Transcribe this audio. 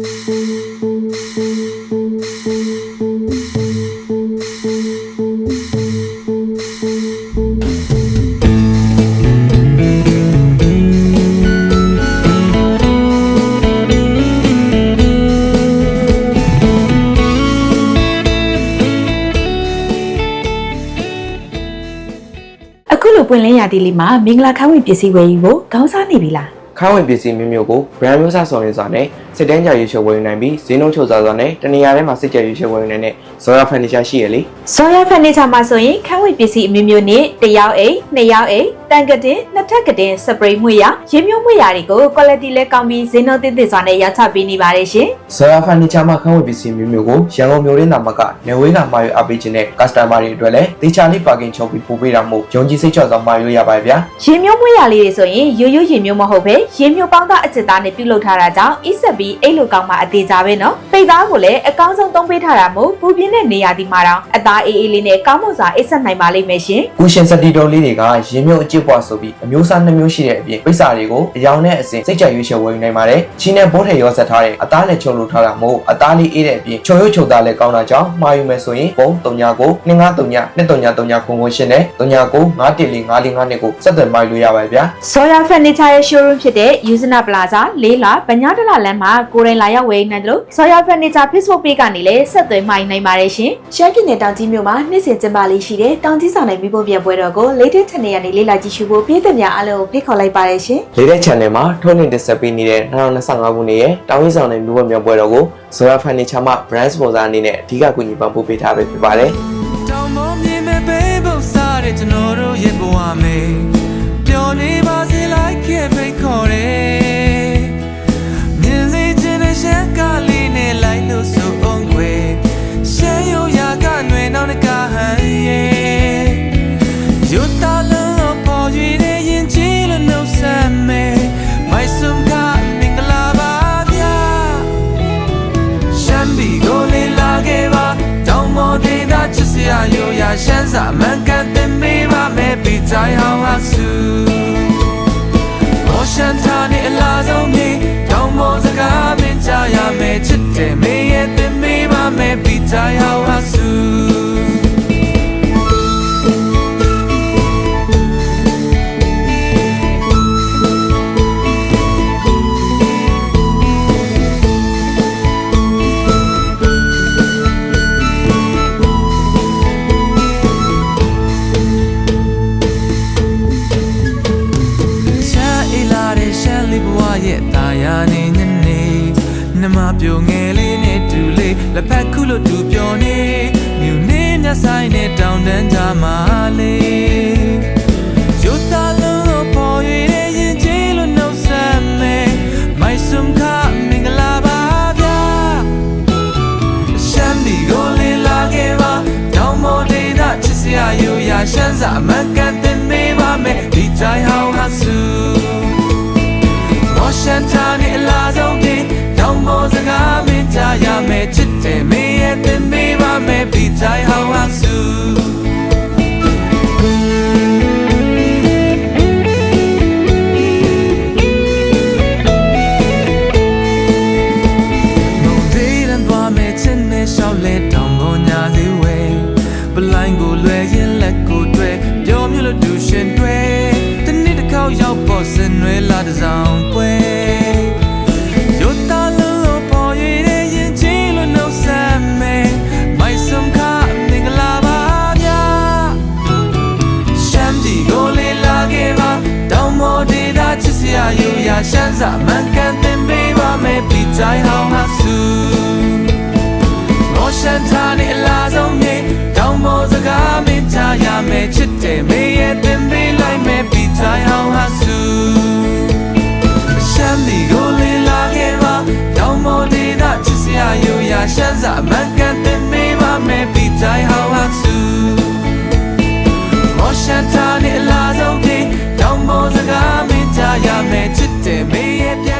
အခုလိုပွင့်လင်းရာသီလေးမှာမင်္ဂလာခန်းဝင်ပစ္စည်းဝယ်ယူဖို့ခေါင်းစားနေပြီလားခန်းဝင်ပစ္စည်းမျိုးမျိုးကို brand မျိုးစားဆောင်ရစွာနဲ့စစ်တမ်းကြရွေးချယ်ဝယ်ယူနိုင်ပြီးဈေးနှုန်းချိုသာစွာနဲ့တနေရာထဲမှာစစ်ကြရွေးချယ်ဝယ်ယူနိုင်တဲ့ Zora Furniture ရှိရလေဆော်ရဖန်နီချာမှာဆိုရင်ခန်းဝင်ပစ္စည်းအမျိုးမျိုးနဲ့တစ်ယောက်အိမ်နှစ်ယောက်အိမ်တန်ကတင်နှစ်ထပ်ကတင်စပရိတ်မွေရရေမျိုးမွေရတွေကို quality လဲကောင်းပြီးဈေးနှုန်းသင့်သင့်စွာနဲ့ရောင်းချပေးနေပါတယ်ရှင် Zora Furniture မှာခန်းဝင်ပစ္စည်းမျိုးမျိုးကိုရန်ကုန်မြို့ရင်းသာမကနေဝေးကမှာယူအပ်ပေးခြင်းနဲ့ customer တွေအတွက်လည်းတေချာလေး parking ချုပ်ပြီးပို့ပေးတာမို့ယုံကြည်စိတ်ချစွာမှာယူလို့ရပါတယ်ဗျာရေမျိုးမွေရလေးတွေဆိုရင်ရိုးရိုးရေမျိုးမဟုတ်ပဲရေမျိုးပေါင်းသားအချစ်သားနဲ့ပြုလုပ်ထားတာကြောင့်အစ်ဆက်ပြီးအိတ်လိုကောင်းမှအသေးကြပဲနော်ပိတ်သားကိုလည်းအကောင်းဆုံးသုံးပေးထားတာမို့ပူပြင်းတဲ့နေရာဒီမှာတော့အသားအေးအေးလေးနဲ့ကောင်းမွန်စွာအိတ်ဆက်နိုင်ပါလိမ့်မယ်ရှင်ကုရှင်စတီတုံးလေးတွေကရေမြုပ်အကျစ်ပွားဆိုပြီးအမျိုးအစားနှမျိုးရှိတဲ့အပြင်ပိစာတွေကိုအယောင်နဲ့အစင်စိတ်ကြရွေးချယ်ဝယ်ယူနိုင်ပါတယ်။ချင်းနဲ့ဘိုးထဲရောဆက်ထားတဲ့အသားနဲ့ချုပ်လို့ထားတာမို့အသားလေးအေးတဲ့အပြင်ချုံရွတ်ချုံသားလည်းကောင်းတာကြောင့်မှာယူမယ်ဆိုရင်ပုံ39 2939 2339ခုံခုံရှင်းနဲ့39 914 545နဲ့ကိုဆက်သွယ်မှာယူလို့ရပါတယ်ဗျာ Soya Furniture ရဲ့ showroom ဖြစ်တဲ့ Usina Plaza လေးလာဗညာတလလမ်းမှာကိုရင်လာရောက်ဝယ်နိုင်တယ်လို့ Soya Furniture Facebook page ကနေလည်းဆက်သွယ်မှာယူနိုင်ပါတယ်ရှင်။ရှမ်းပြည်နယ်တောင်ကြီးမြို့မှာနှစ်စဉ်ကျင်းပလေးရှိတဲ့တောင်ကြီးဆောင်နိုင်ပြီးဖို့ပြပွဲတော်ကို latest channel ကနေလေ့လာကြည့်ရှုဖို့ပြည်သူများအားလုံးကိုဖိတ်ခေါ်လိုက်ပါတယ်ရှင်။လေးတဲ့ channel မှာထုတ်လွှင့်တင်ဆက်ပေးနေတဲ့2025ခုနှစ်ရဲ့တောင်းရင်းဆောင်တဲ့မြို့ပွဲမြောက်ပွဲတော်ကို Zora Furniture မှ brand sponsor အနေနဲ့အဓိကကူညီပံ့ပိုးပေးထားပေးဖြစ်ပါတယ်တောင်ပေါ်မြင်မဲ့ဘေးပုတ်စားတဲ့ကျွန်တော်တို့ရဲ့ဘဝမေပျော်နေပါစေလိုက် တိုင်းဟောင်းဟာစုမောရှန်တာနေအလားဆုံးမြေတောင်မော်စကားမင်းကြရမယ်ချစ်တယ်မေရဲ့တင် ပြိုငယ်လေးနဲ့တူလေးလက်ဖက်ခုလို့တူပြောနေမြူနေမျက်ဆိုင်နဲ့တောင်တန်းကြမှာလေးယူတာလုံးပေါ်ရတဲ့ရင်ကြီးလို့နှုတ်ဆက်မယ်မိုက်စုံခမင်္ဂလာပါဗျာရှမ်းပြည်ကိုလေလာခဲ့ပါတောင်မော်ဒေသချစ်စရာယူရာရှမ်းစာအမှန်ကန်တင်ပေးပါမယ်ဒီတိုင်းဟောင်းဟာစုမော် င်မော်စကားမင်းကြရမယ်ချစ်တယ်မေးရဲ့တင်ပေးပါမယ်ဒီတိုင်းဟောင်းဟာစုမုံသေးရန်သွားမဲ့ချင်နဲ့ရှောက်လဲတောင်ပေါ်ညာသေးဝဲပလိုင်းကိုလွယ်ရင်လက်ကိုတွဲပြောမျိုးလို့တူရှင်တွဲတနေ့တစ်ခေါက်ရောက်ပေါ်စင်နွဲလာတဲ့ဆောင်ပွဲ ရာရှမ်းစာမှန်ကန်တင်ပေးပါမယ်ပြီးတိုင်းဟောင်းဟာစုမော်ရှန်တာနေအလားဆုံးမြေ ရမယ်ချစ်တယ်မေးရပြန်